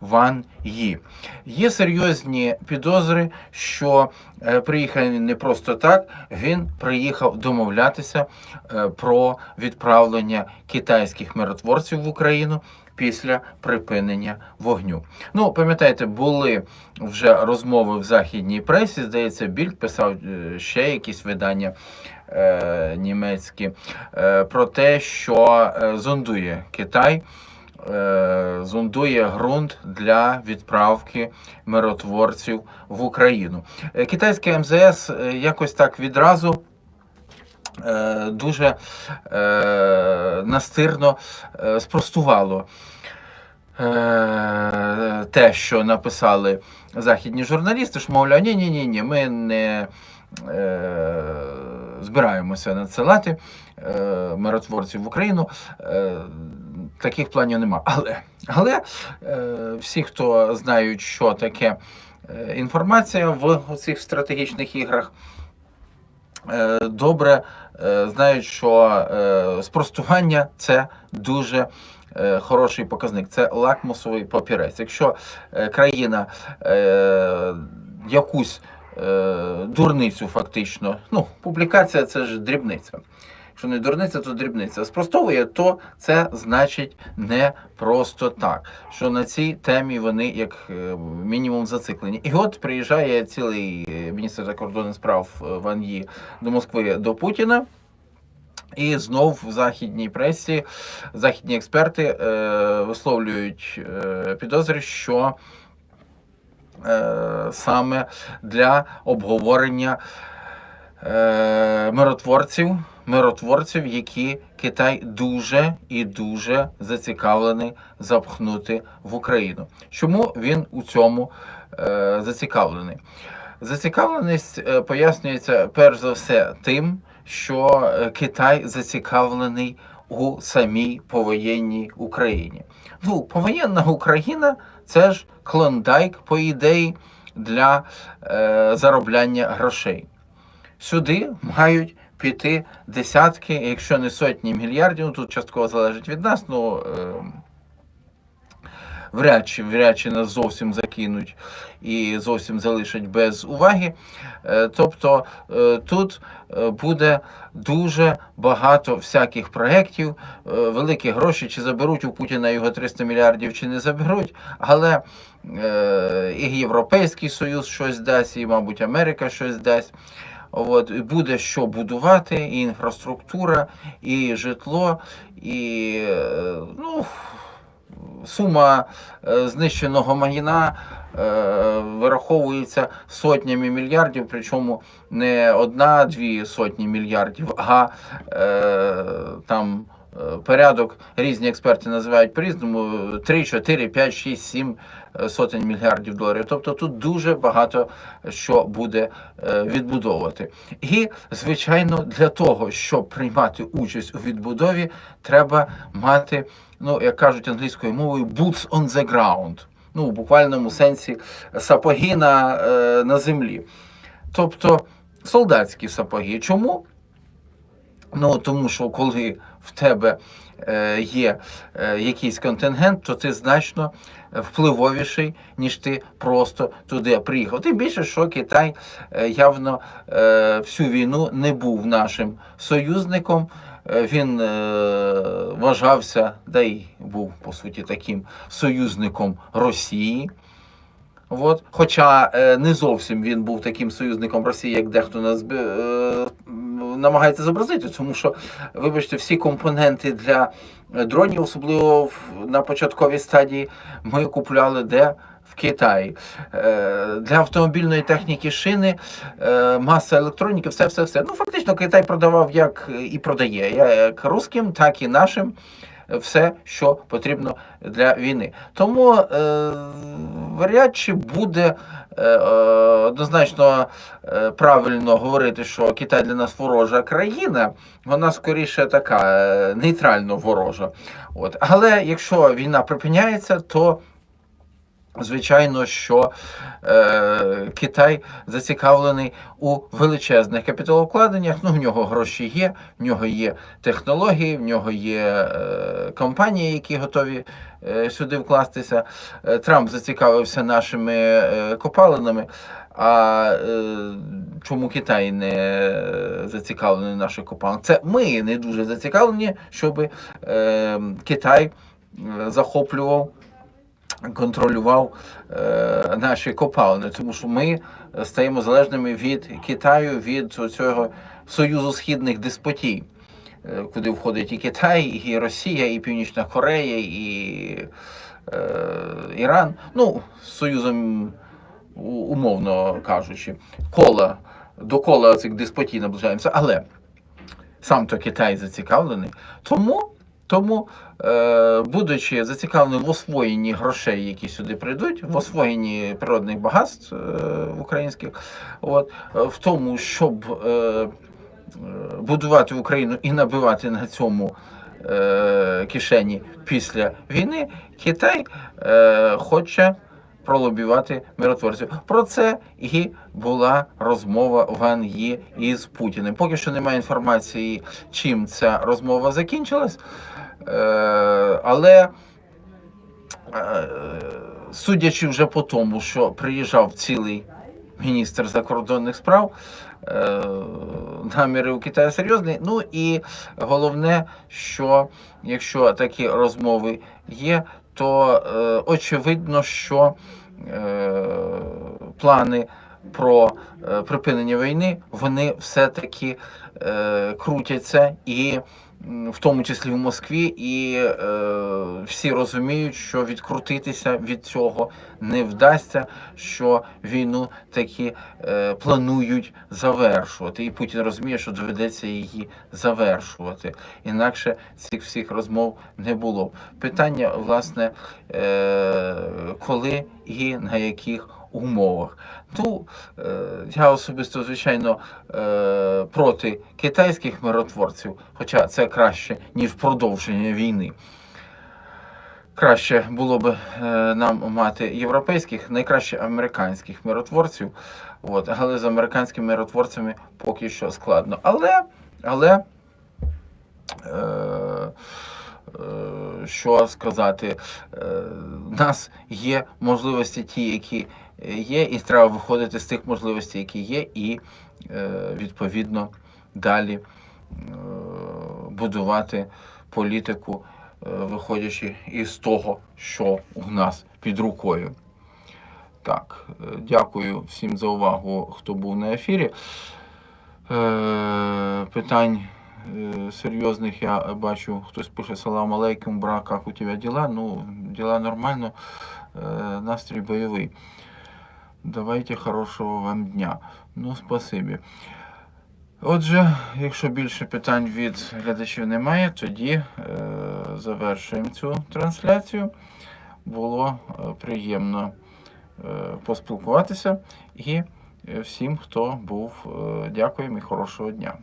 Ван Ї. Є серйозні підозри, що е, приїхав він не просто так, він приїхав домовлятися е, про відправлення китайських миротворців в Україну після припинення вогню. Ну, пам'ятаєте, були вже розмови в західній пресі. Здається, Більд писав е, ще якісь видання німецькі про те, що зондує Китай зондує ґрунт для відправки миротворців в Україну. Е, Китайське МЗС е, якось так відразу. е, Дуже е, настирно е, спростувало е, те, що написали західні журналісти, що мовляв, ні, ні, ні, ні, ми не е, збираємося надсилати е, миротворців в Україну. Е, таких планів нема. Але, але е, всі, хто знають, що таке е, інформація в цих стратегічних іграх, е, добре е, знають, що е, спростування це дуже е, хороший показник. Це лакмусовий папірець. Якщо е, країна е, якусь е, дурницю фактично, ну, публікація це ж дрібниця. Якщо не дурниця, то дрібниця. Спростовує, то це значить не просто так. Що на цій темі вони як е, мінімум зациклені. І от приїжджає цілий е, міністр закордонних справ е, Ван Ї до Москви до Путіна. І знов в західній пресі західні експерти е, висловлюють е, підозри, що е, саме для обговорення е, миротворців, миротворців, які Китай дуже і дуже зацікавлений запхнути в Україну. Чому він у цьому е, зацікавлений? Зацікавленість е, пояснюється перш за все тим, що е, Китай зацікавлений у самій повоєнній Україні. Ну, повоєнна Україна це ж клондайк, по ідеї, для е, заробляння грошей. Сюди мають піти десятки, якщо не сотні мільярдів, ну, тут частково залежить від нас, ну. Е, Вряд чи, вряд чи нас зовсім закинуть і зовсім залишать без уваги. Е, Тобто е, тут е, буде дуже багато всяких проєктів, великі гроші, чи заберуть у Путіна його 300 мільярдів, чи не заберуть, але і Європейський Союз щось дасть, і, мабуть, Америка щось дасть. От, і буде що будувати, і інфраструктура, і житло, і е, ну, сума е, знищеного майна е, вираховується сотнями мільярдів, причому не одна-дві сотні мільярдів, а там порядок різні експерти називають по-різному 3, 4, 5, 6, 7 е, сотень мільярдів доларів. Тобто тут дуже багато що буде е, відбудовувати. І, звичайно, для того, щоб приймати участь у відбудові, треба мати, ну, як кажуть англійською мовою, boots on the ground. Ну, в буквальному сенсі сапоги на, е, на землі. Тобто солдатські сапоги. Чому? Ну, тому що коли в тебе е, є е, якийсь контингент, то ти значно впливовіший, ніж ти просто туди приїхав. Тим більше, що Китай е, явно е, всю війну не був нашим союзником. Е, Він е, вважався, да й був по суті таким союзником Росії. От. Хоча е, не зовсім він був таким союзником Росії, як дехто нас е, намагається зобразити, тому що, вибачте, всі компоненти для дронів, особливо на початковій стадії, ми купували де. В Китаї Е, для автомобільної техніки шини, е, маса електроніки, все, все, все. Ну, фактично, Китай продавав як і продає, як русським, так і нашим все, що потрібно для війни. Тому е, вряд чи буде е, е, однозначно е, правильно говорити, що Китай для нас ворожа країна, вона скоріше така е, нейтрально ворожа. От. Але якщо війна припиняється, то Звичайно, що е, Китай зацікавлений у величезних капіталовкладеннях. Ну, в нього гроші є, в нього є технології, в нього є е, компанії, які готові е, сюди вкластися. Е, Трамп зацікавився нашими е, копалинами. А е, чому Китай не зацікавлений наших копалинах? Це ми не дуже зацікавлені, щоб е, Китай е, захоплював контролював е, наші копалини, тому що ми стаємо залежними від Китаю, від цього Союзу східних деспотій, е, куди входить і Китай, і Росія, і Північна Корея, і е, Іран. Ну, з Союзом, умовно кажучи, кола, до кола цих деспотій наближаємося. Але сам то Китай зацікавлений. Тому, тому е, будучи зацікавленим в освоєнні грошей, які сюди прийдуть, в освоєнні природних багатств е, українських, от, е, в тому, щоб будувати Україну і набивати на цьому кишені після війни, Китай хоче пролобівати миротворців. Про це і була розмова Ван Є із Путіним. Поки що немає інформації, чим ця розмова закінчилась. Е, але е, судячи вже по тому, що приїжджав цілий міністр закордонних справ, е, наміри у Китаю серйозні. Ну і головне, що якщо такі розмови є, то очевидно, що плани про припинення війни вони все-таки е, крутяться і. В тому числі в Москві, і е, всі розуміють, що відкрутитися від цього не вдасться, що війну таки е, планують завершувати. І Путін розуміє, що доведеться її завершувати. Інакше цих всіх розмов не було. Питання, власне, е, коли і на яких умовах. Ну, я особисто, звичайно, е, проти китайських миротворців, хоча це краще, ніж продовження війни. Краще було б е, нам мати європейських, найкраще американських миротворців. От, але з американськими миротворцями поки що складно. Але, але е, що сказати, в нас є можливості ті, які є, і треба виходити з тих можливостей, які є, і е, відповідно далі е, будувати політику, е, виходячи із того, що у нас під рукою. Так, дякую всім за увагу, хто був на ефірі. Питань серйозних я бачу, хтось пише Салам алейкум, бра, як у тебе діла? Ну, діла нормально, настрій бойовий. Давайте хорошого вам дня. Ну, спасибі. Отже, якщо більше питань від глядачів немає, тоді е, завершуємо цю трансляцію. Було е, приємно е, поспілкуватися і е, всім, хто був, е, дякуємо і хорошого дня.